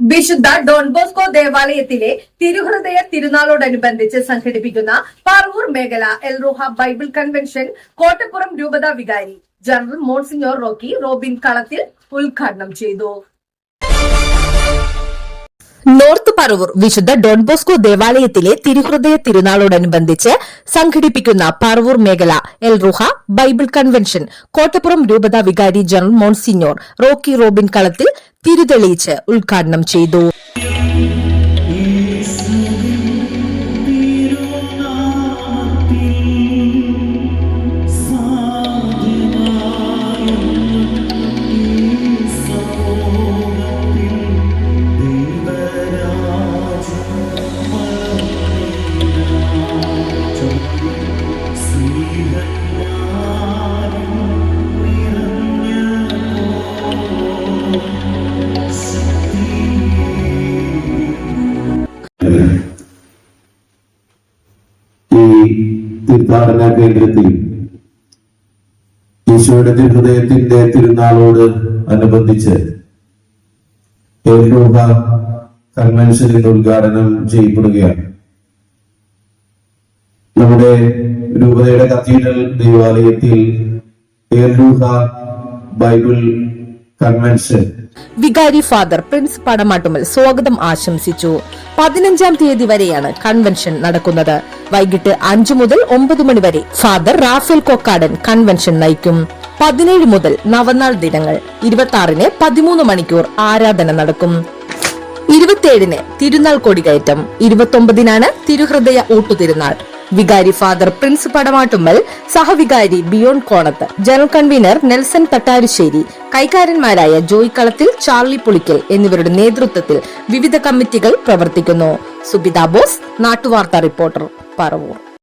വിശുദ്ധ ഡോൺബോസ്കോ ദേവാലയത്തിലെ തിരുഹൃദയ തിരുനാളോടനുബന്ധിച്ച് സംഘടിപ്പിക്കുന്ന പറവൂർ മേഖല എൽറോഹ ബൈബിൾ കൺവെൻഷൻ കോട്ടപ്പുറം രൂപതാ വികാരി ജനറൽ മോൺസിഞ്ഞോർ റോക്കി റോബിൻ കളത്തിൽ ഉദ്ഘാടനം ചെയ്തു. നോർത്ത് പറവൂർ വിശുദ്ധ ഡോൺബോസ്കോ ദേവാലയത്തിലെ തിരുഹൃദയ തിരുനാളോടനുബന്ധിച്ച് സംഘടിപ്പിക്കുന്ന പറവൂർ മേഖല എൽ റുഹ ബൈബിൾ കൺവെൻഷൻ കോട്ടപ്പുറം രൂപതാ വികാരി ജനറൽ മോൺസിഞ്ഞോർ റോക്കി റോബിൻ കളത്തിൽ തിരുതെളിയിച്ച് ഉദ്ഘാടനം ചെയ്തു ഈ തീർത്ഥാടന കേന്ദ്രത്തിൽ ഈശോയുടെ ഹൃദയത്തിന്റെ തിരുനാളോട് അനുബന്ധിച്ച് ഏകലോക കൺവെൻഷൻ ഇന്ന് ഉദ്ഘാടനം ചെയ്യപ്പെടുകയാണ്. നമ്മുടെ രൂപതയുടെ കത്തീഡ്രൽ ദേവാലയത്തിൽ ബൈബിൾ കൺവെൻഷൻ വികാരി ഫാദർ പ്രിൻസ് പടമാട്ടുമൽ സ്വാഗതം ആശംസിച്ചു. പതിനഞ്ചാം തീയതി വരെയാണ് കൺവെൻഷൻ നടക്കുന്നത്. വൈകിട്ട് അഞ്ചു മുതൽ ഒമ്പത് മണി വരെ ഫാദർ റാഫേൽ കൊക്കാടൻ കൺവെൻഷൻ നയിക്കും. പതിനേഴ് മുതൽ നവനാൾ ദിനങ്ങൾ ഇരുപത്തി ആറിന് പതിമൂന്ന് മണിക്കൂർ ആരാധന നടക്കും. ഇരുപത്തിയേഴിന് തിരുനാൾ കൊടികയറ്റം. ഇരുപത്തൊമ്പതിനാണ് തിരുഹൃദയ ഊട്ടുതിരുനാൾ. വികാരി father Prince Padamattummal സഹവികാരി Biyon Konath general convener Nelson Thattarussery കൈകാരന്മാരായ Joy Kalathil Charlie Pulikkal എന്നിവരുടെ നേതൃത്വത്തിൽ വിവിധ കമ്മിറ്റികൾ പ്രവർത്തിക്കുന്നു. സുബിത ബോസ് നാട്ടുവാർത്താ റിപ്പോർട്ടർ പറവൂർ.